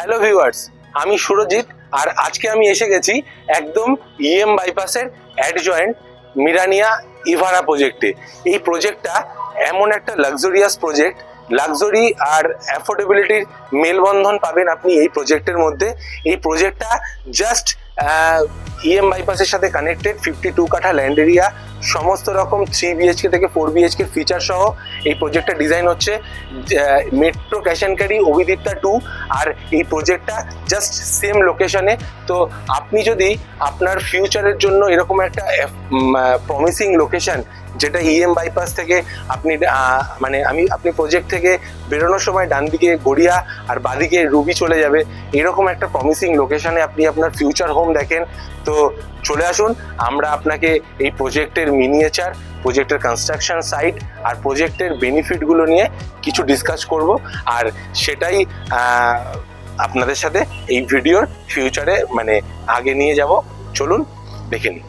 Hello viewers আমি সুরজিৎ, আর আজকে আমি এসে গেছি একদম ইএম বাইপাসের অ্যাড জয়েন্ট মিরানিয়া ইভারা প্রজেক্টে এই প্রজেক্টটা এমন একটা লাক্সারিয়াস প্রজেক্ট লাক্সারি আর অ্যাফোর্ডেবিলিটির মেলবন্ধন পাবেন আপনি এই প্রজেক্টের মধ্যে। এই প্রজেক্টটা জাস্ট ইএম বাইপাসের সাথে কানেক্টেড ফিফটি টু কাঠা ল্যান্ড এরিয়া সমস্ত রকম থ্রি বিএইচকে থেকে ফোর বিএইচকে ফিচার সহ এই প্রজেক্টটা ডিজাইন হচ্ছে। Metro Cash and Carry Abhidipta two আর এই প্রজেক্টটা জাস্ট সেম লোকেশনে তো আপনি যদি আপনার ফিউচারের জন্য এরকম একটা প্রমিসিং লোকেশন যেটা ইএম বাইপাস থেকে আপনি মানে আমি, আপনি প্রজেক্ট থেকে বেরোনোর সময় ডান দিকে গড়িয়া আর বাদিকে রুবি চলে যাবে, এরকম একটা প্রমিসিং লোকেশনে আপনি আপনার ফিউচার হোম দেখেন। তো চলে আসুন, আমরা আপনাকে এই প্রজেক্টের মিনিয়েচার প্রজেক্টের কনস্ট্রাকশন সাইট আর প্রজেক্টের বেনিফিটগুলো নিয়ে কিছু ডিসকাস করব। আর সেটাই আপনাদের সাথে এই ভিডিওর ফিউচারে মানে আগে নিয়ে যাব। চলুন, দেখে নিই।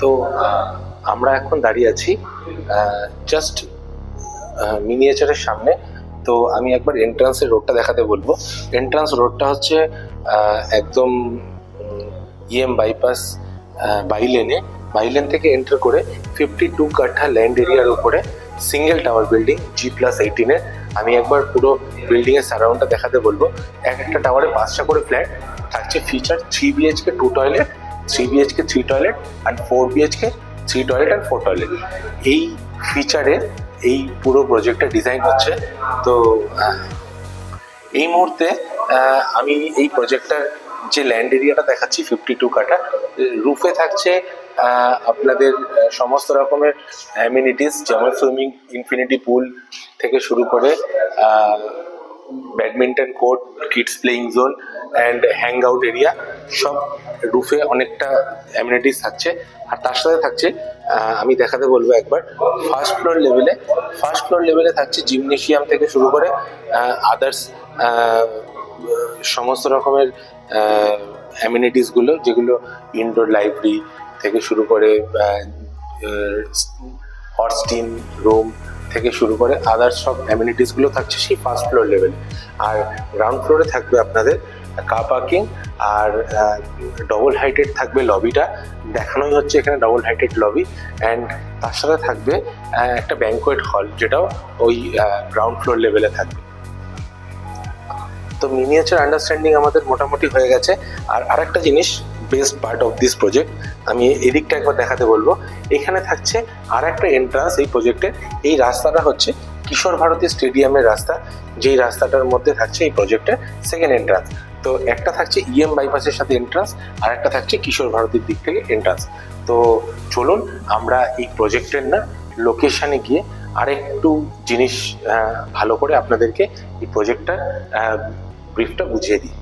তো আমরা এখন দাঁড়িয়ে আছি জাস্ট মিনিয়েচারের সামনে। তো আমি একবার এন্ট্রান্সের রোডটা দেখাতে বলব। এন্ট্রান্স রোডটা হচ্ছে একদম ইএম বাইপাস বাইলেনে বাইলেন থেকে এন্টার করে ফিফটি টু কাঠা ল্যান্ড এরিয়ার উপরে single tower building G plus এইটিনের আমি একবার পুরো বিল্ডিংয়ের সারাউন্ডটা দেখাতে বলব। এক একটা টাওয়ারে পাঁচটা করে ফ্ল্যাট থাকছে feature three BHK two toilet three BHK three toilet and four BHK three toilet and four toilet এই ফিচারে এই পুরো প্রজেক্টটা ডিজাইন হচ্ছে। তো এই মুহূর্তে আমি এই প্রজেক্টটার যে ল্যান্ড এরিয়াটা দেখাচ্ছি ফিফটি টু কাটা রুফে থাকছে আপনাদের সমস্ত রকমের অ্যামিনিটিস যেমন সুইমিং ইনফিনিটি পুল থেকে শুরু করে badminton court kids playing zone and hang out area সব রুফে অনেকটা অ্যামিনিটিস থাকছে। আর তার সাথে থাকছে আমি দেখাতে বলব একবার ফার্স্ট ফ্লোর লেভেলে ফার্স্ট ফ্লোর লেভেলে থাকছে জিমনেশিয়াম থেকে শুরু করে আদার্স সমস্ত রকমের অ্যামিনিটিসগুলো যেগুলো ইনডোর লাইব্রেরি থেকে শুরু করে হট স্টিম রুম থেকে শুরু করে আদার্স সব অ্যামিনিটিসগুলো থাকছে সেই ফার্স্ট ফ্লোর লেভেলে আর গ্রাউন্ড ফ্লোরে থাকবে আপনাদের কার পার্কিং আর ডবল হাইটেড থাকবে লবিটা দেখানোই হচ্ছে এখানে ডবল হাইটেড লবি অ্যান্ড তার সাথে থাকবে একটা ব্যাঙ্কোয়েট হল যেটাও ওই গ্রাউন্ড ফ্লোর লেভেলে থাকবে। তো মিনিয়েচার আন্ডারস্ট্যান্ডিং আমাদের মোটামুটি হয়ে গেছে। আর আরেকটা জিনিস best part of this project আমি এদিকটা একবার দেখাতে বলব। এখানে থাকছে আর একটা এন্ট্রান্স এই প্রজেক্টের এই রাস্তাটা হচ্ছে কিশোর ভারতী স্টেডিয়ামের রাস্তা। যেই রাস্তাটার মধ্যে থাকছে এই প্রজেক্টের সেকেন্ড এন্ট্রান্স তো একটা থাকছে ইএম বাইপাসের সাথে এন্ট্রান্স আর একটা থাকছে কিশোর ভারতীর দিক থেকে এন্ট্রান্স তো চলুন, আমরা এই প্রজেক্টের না লোকেশানে গিয়ে আরেকটু জিনিস ভালো করে আপনাদেরকে এই প্রজেক্টটার ব্রিফটা বুঝিয়ে দিই।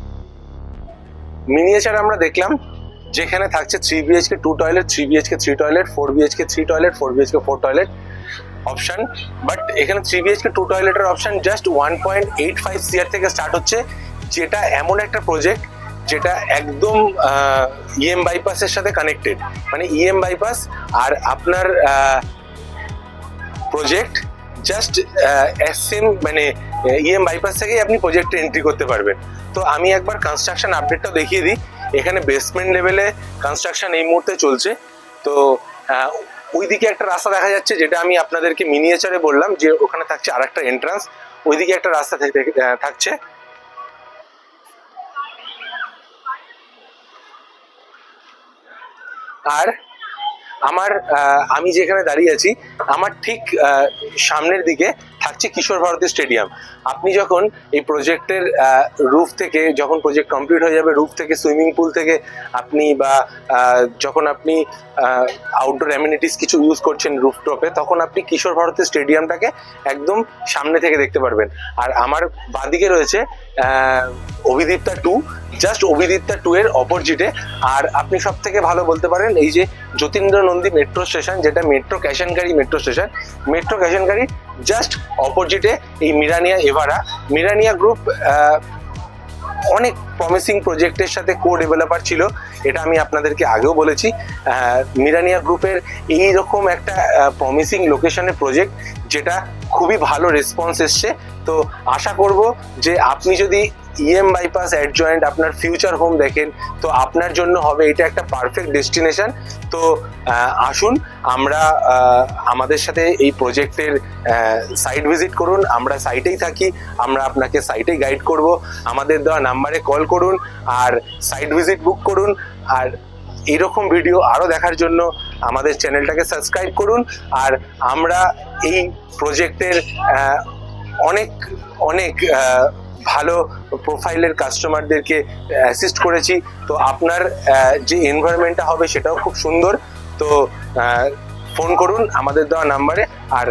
মিনিয়েচার আমরা দেখলাম। যেখানে থাকছে three BHK two toilet three BHK three toilet four BHK three toilet four BHK four toilet option but এখানে থ্রি বিএইচকে টু টয়লেটের option just one point eight five CR থেকে স্টার্ট হচ্ছে। যেটা এমন একটা প্রজেক্ট যেটা একদম ইএম বাইপাসের সাথে কানেক্টেড মানে ইএম বাইপাস আর আপনার প্রজেক্ট জাস্ট সেম মানে ইএম বাইপাস থেকেই আপনি প্রজেক্টে এন্ট্রি করতে পারবেন। তো আমি একবার কনস্ট্রাকশন আপডেটটা দেখিয়ে দিই। এখানে বেসমেন্ট লেভেলে কনস্ট্রাকশন এই মুহূর্তে চলছে। তো ওই ওইদিকে একটা রাস্তা দেখা যাচ্ছে, যেটা আমি আপনাদেরকে মিনিয়েচারে বললাম, যে ওখানে থাকছে আর একটা এন্ট্রান্স ওইদিকে একটা রাস্তা থেকে- থাকছে। আর আমার আমি যেখানে দাঁড়িয়ে আছি, আমার ঠিক সামনের দিকে থাকছে কিশোর ভারতী স্টেডিয়াম। আপনি যখন এই প্রজেক্টের রুফ থেকে, যখন প্রজেক্ট কমপ্লিট হয়ে যাবে, রুফ থেকে, সুইমিং পুল থেকে আপনি বা যখন আপনি আউটডোর অ্যামিনিটিস কিছু ইউজ করছেন রুফটপে তখন আপনি কিশোর ভারতী স্টেডিয়ামটাকে একদম সামনে থেকে দেখতে পারবেন। আর আমার বাঁদিকে রয়েছে Abhidipta two just Abhidipta two এর অপোজিটে আর আপনি সব থেকে ভালো বলতে পারেন, এই যে যতীন্দ্র নন্দী মেট্রো স্টেশন যেটা Metro Cash and Carry metro station Metro Cash and Carry just অপোজিটে এই মিরানিয়া এভারা। মিরানিয়া গ্রুপ অনেক প্রমিসিং প্রজেক্টের সাথে কো ডেভেলপার ছিল, এটা আমি আপনাদেরকে আগেও বলেছি। মিরানিয়া গ্রুপের এই রকম একটা প্রমিসিং লোকেশনের প্রজেক্ট যেটা খুবই ভালো রেসপন্স এসছে। তো আশা করব যে আপনি যদি ইএম বাইপাস অ্যাড জয়েন্ট আপনার ফিউচার হোম দেখেন। তো আপনার জন্য হবে এটা একটা পারফেক্ট ডেস্টিনেশন তো আসুন, আমরা আমাদের সাথে এই প্রজেক্টের সাইট ভিজিট করুন। আমরা সাইটেই থাকি, আমরা আপনাকে সাইটে গাইড করব। আমাদের দেওয়া নাম্বারে কল করুন আর সাইট ভিজিট বুক করুন। আর এইরকম ভিডিও আরও দেখার জন্য আমাদের চ্যানেলটাকে সাবস্ক্রাইব করুন। আর আমরা এই প্রজেক্টের অনেক অনেক ভালো প্রোফাইলের কাস্টমারদেরকে অ্যাসিস্ট করেছি। তো আপনার যে এনভায়রনমেন্টটা হবে সেটাও খুব সুন্দর। তো ফোন করুন আমাদের দেওয়া নাম্বারে আর